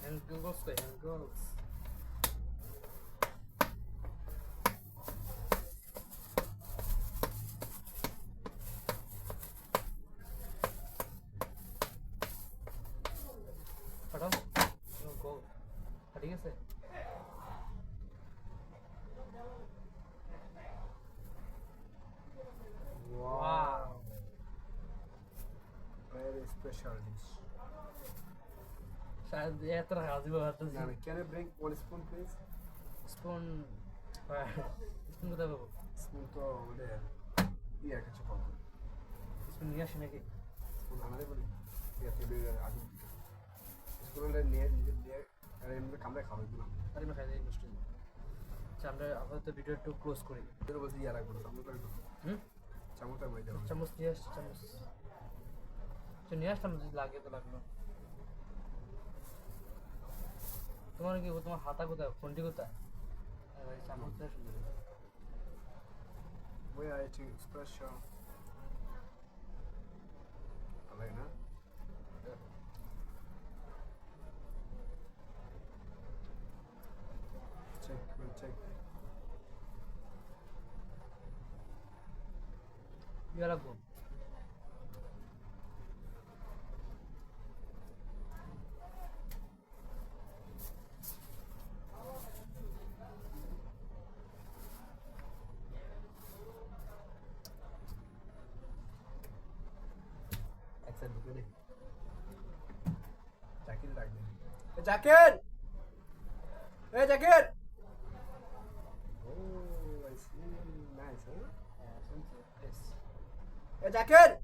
Hand Google's কই hand Google's পাঠাও গো ঠিক আছে Wow. Very special dish. এত রাখা দিব ভাবতেছি Now, can you bring one spoon, please? Spoon spoon কোথায় পাবো Spoon তো আমাদের কাছে পাবো স্পুন নিয়ে আসি নাকি স্পুন আনারে বলি নিয়ে নিজে দিয়ে আর এমনি কামড়ে খাওয়াই দিলাম আরে খাই দিই নষ্ট আচ্ছা আমরা আপাতত ভিডিও একটু ক্লোজ করি ইয়ে রাখব চামচ রাখব হুম চামচটা চামচ নিয়ে আসছি চামচ তো নিয়ে আসলাম যদি লাগে তো লাগল তোমার কি তোমার হাতা কোথায় ফোনটি কোথায় We are eating special. Alena. Check, we'll check. ইয়ে লাগবো এক Jacket! Hey, Jacket! Oh, I see. Nice, huh? Yeah, I think so. Yes. Hey, Jacket!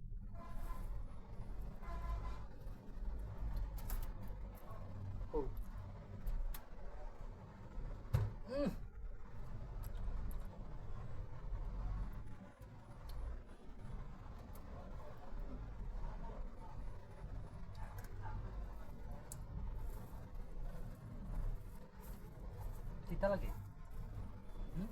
তিতা লাগে হুম?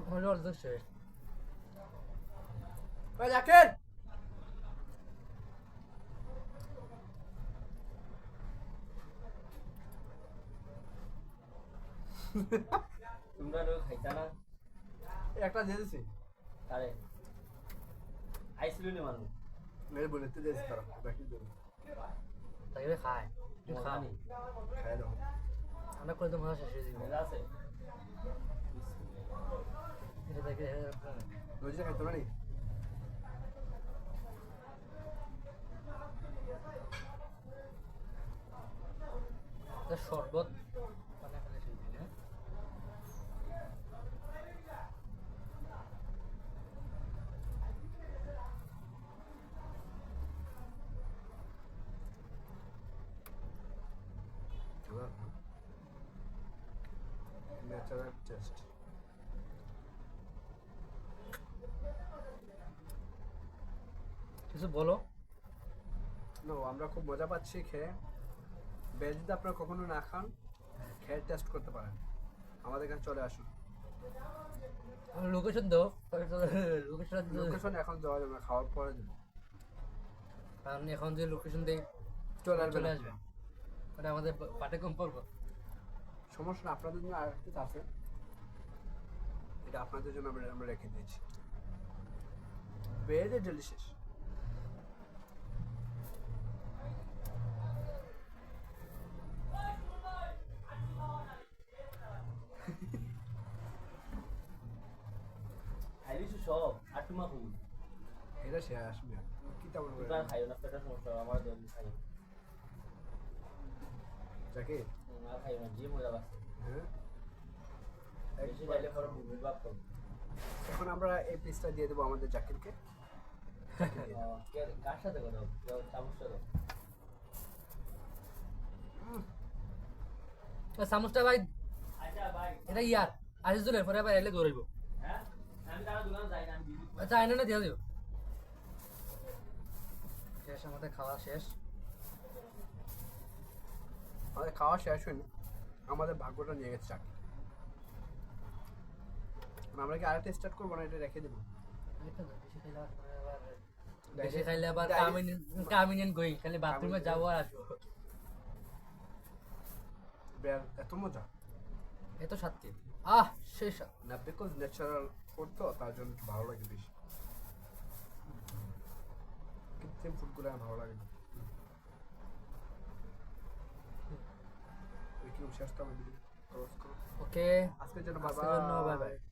আমার অর্ধেক শেষ এ জাকির তোমরা রোজ খাইতা না? একটা দিয়ে দিছি। তারে আইসিলু নি মানুষ। মেরে বলে তুই দিয়েছি তারা বাকি দেবো? তাই খায়। তুই খা খানি খাই দাও। আমরা করে তো শেষ হয়ে মজা আছে? এটা দেখে রোজে খাইতো না নি শরবত মানে ফেলে শেষ দিন হ্যাঁ ন্যাচারাল টেস্ট কিছু বলো। নো আমরা খুব মজা পাচ্ছি খেয়ে। বেল যদি আপনারা কখনো না খান খেয়ে টেস্ট করতে পারেন। আমাদের এখানে চলে আসুন। লোকেশন দাও। লোকেশন লোকেশন এখন দেওয়া যাবে খাওয়ার পরে দেবো কারণ এখন যে লোকেশন দেই চলে আসবে চলে। আসবে। আমাদের পাটে কম পড়ব। সমস্যা আপনাদের জন্য আর একটা আছে। এটা আপনাদের জন্য আমরা আমরা রেখে দিয়েছি। ভেরি ডেলিশিয়াস খাইলিছো সব? আর তোমার কই এটা সে আসবে কি তেমন করে? তোমরা খাইও না পেটের সমস্যা আমার খাই যাকে? না না বেশি খাইলে পরে এখন আমরা এই পিসটা দিয়ে দেবো আমাদের জাকিরকে। কার সাথে কথা চামচ সাথে চামচটা ভাই এটা ইয়ার পরে ভাই এলে হ্যাঁ দিদি আচ্ছা আইনা না দিয়ে দিও। শেষ আমাদের খাওয়া শেষ। আমাদের খাওয়া শেষ হয়নি আমাদের ভাগ্যটা নিয়ে গেছে চাকরি। আমরা কি আরেকটা স্টার্ট করব না এটা রেখে দেবো? বেশি খাইলে আবার কামিনিন গই খালি বাথরুমে যাব আর আসব। এত মজা? এ তো সত্যি। আহ শেষ। না বিকজ ন্যাচারাল করতো তার জন্য ভালো লাগে বেশি। কৃত্রিম ফুডগুলো ভালো লাগে না। ওই কি শেষ তো আমি ক্লোজ ওকে আজকের জন্য বাই bye.